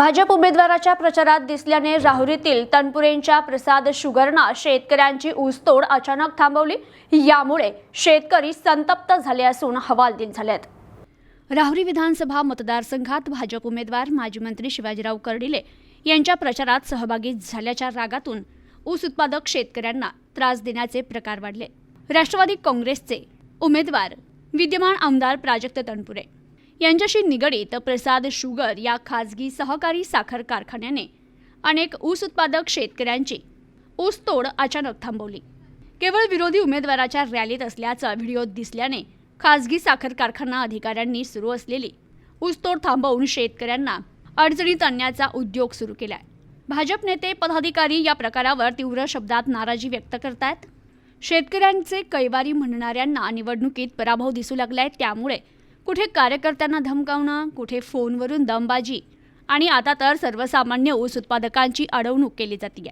भाजप उमेदवाराच्या प्रचारात दिसल्याने राहुरीतील तनपुरेंच्या प्रसाद शुगरना शेतकऱ्यांची ऊसतोड अचानक थांबवली. यामुळे शेतकरी संतप्त झाले असून हवालदिल झालेत. राहुरी विधानसभा मतदारसंघात भाजप उमेदवार माजी मंत्री शिवाजीराव कर्डिले यांच्या प्रचारात सहभागी झाल्याच्या रागातून ऊस उत्पादक शेतकऱ्यांना त्रास देण्याचे प्रकार वाढले. राष्ट्रवादी काँग्रेसचे उमेदवार विद्यमान आमदार प्राजक्त तनपुरे यांच्याशी निगडीत प्रसाद शुगर या खाजगी सहकारी साखर कारखान्याने अनेक ऊस उत्पादक शेतकऱ्यांची ऊसतोड अचानक थांबवली. केवळ विरोधी उमेदवाराच्या रॅलीत असल्याचा व्हिडिओ दिसल्याने खाजगी साखर कारखाना अधिकाऱ्यांनी सुरू असलेली ऊसतोड थांबवून शेतकऱ्यांना अडचणीत आणण्याचा उद्योग सुरू केलाय. भाजप नेते पदाधिकारी या प्रकारावर तीव्र शब्दात नाराजी व्यक्त करतायत. शेतकऱ्यांचे कैवारी म्हणणाऱ्यांना निवडणुकीत पराभव दिसू लागलाय त्यामुळे कुठे कार्यकर्त्यांना धमकावणं कुठे फोनवरून दमबाजी आणि आता तर सर्वसामान्य ऊस उत्पादकांची अडवणूक केली जाते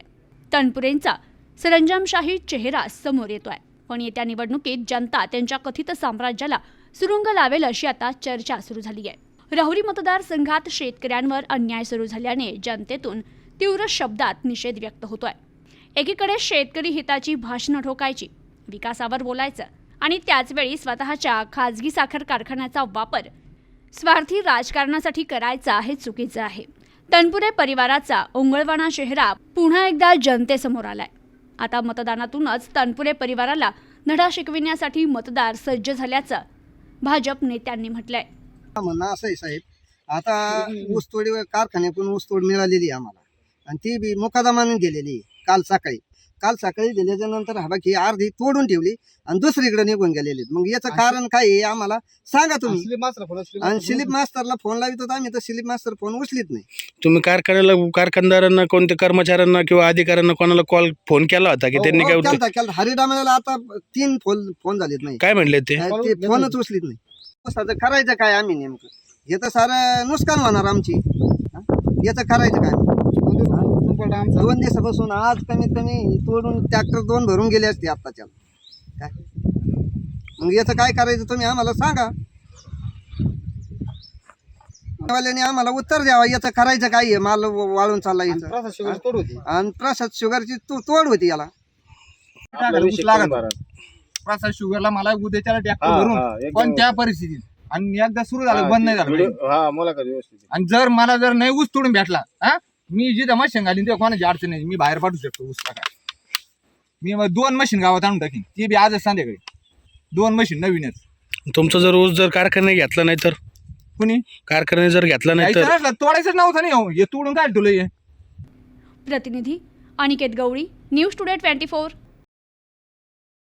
तनपुरेंचा सरंजामशाही चेहरा समोर येतो आहे पण येत्या निवडणुकीत जनता त्यांच्या कथित साम्राज्याला सुरुंग लावेल अशी आता चर्चा सुरू झाली आहे राहुरी मतदारसंघात शेतकऱ्यांवर अन्याय सुरू झाल्याने जनतेतून तीव्र शब्दात निषेध व्यक्त होतोय. एकीकडे शेतकरी हिताची भाषणं ठोकायची विकासावर बोलायचं आणि त्याचवेळी स्वतःच्या खाजगी साखर कारखान्याचा वापर स्वार्थी राजकारणासाठी करायचा हे चुकीचं आहे. तनपुरे परिवाराचा ओंगळवाणा चेहरा पुन्हा एकदा जनतेसमोर आलाय. आता मतदानातूनच तनपुरे परिवाराला धडा शिकविण्यासाठी मतदार सज्ज झाल्याचं भाजप नेत्यांनी म्हटलंय. म्हणणं असं आहे साहेब. आता ऊसतोडी कारखान्यातून ऊसतोड मिळालेली आम्हाला. आणि ती बी मुकादमाने दिलेली काल सकाळी. काल सकाळी दिल्याच्या नंतर हा बाकी अर्धी तोडून ठेवली आणि दुसरीकडे निघून गेलेली. मग याचं कारण काय आहे आम्हाला? सांगा तुम्ही. स्लिप मास्टर फोन स्लिप आणि शिलीप मास्तरला फोन लावित होता आम्ही तर शिलीप मास्तर फोन उचलीत नाही. तुम्ही कारखान्याला कारखानदारांना कोणत्या कर्मचाऱ्यांना किंवा अधिकाऱ्यांना कोणाला कॉल फोन केला होता की त्यांनी काय हो, उत्तर- केलता केलता. हरिडामाला आता तीन फोन फोन झालेत नाही. काय म्हणले ते? ते फोनच उचलीत नाही. आता करायचं काय आम्ही नेमकं? हे तर सारं नुकसान होणार आमची. हा? याचं करायचं काय? आमचा. दोन दिवसापासून आज कमीत कमी तोडून ट्रॅक्टर दोन भरून गेले असते आत्ताच्या. काय? मग याचं काय करायचं तुम्ही आम्हाला सांगा. वाल्याने आम्हाला उत्तर द्यावा याचं करायचं काय आहे? माल वाळून चालला याचं. प्रसाद शुगर तोड होती. आणि प्रसाद शुगरची तू तोड होती याला. लागत प्रसाद शुगरला मला उद्याच्याला ट्रॅक्टर भरून. पण त्या परिस्थितीत. आणि एकदा सुरू झालं बंद नाही झालं. पाहिजे. हा मुलाखत व्यवस्थित आणि जर मला जर नाही ऊस तोडून भेटला हा? मी जिथं मशीन घालीन तेव्हा कोणाची अडचण नाही. मी बाहेर पाठवू शकतो ऊस टाका मी मग दोन मशीन गावात आणून टाकीन. ती बी आजच संध्याकाळी. दोन मशीन नवीनच. तुमचा जर ऊस जर कारखान्याने घेतला नाही तर? कुणी? कारखान्याने जर घेतला नाही तर? तोडायचंच नव्हतं नाही हो. हे तोडून काय ठेवलं हे. प्रतिनिधी Aniket Gawali news today twenty four.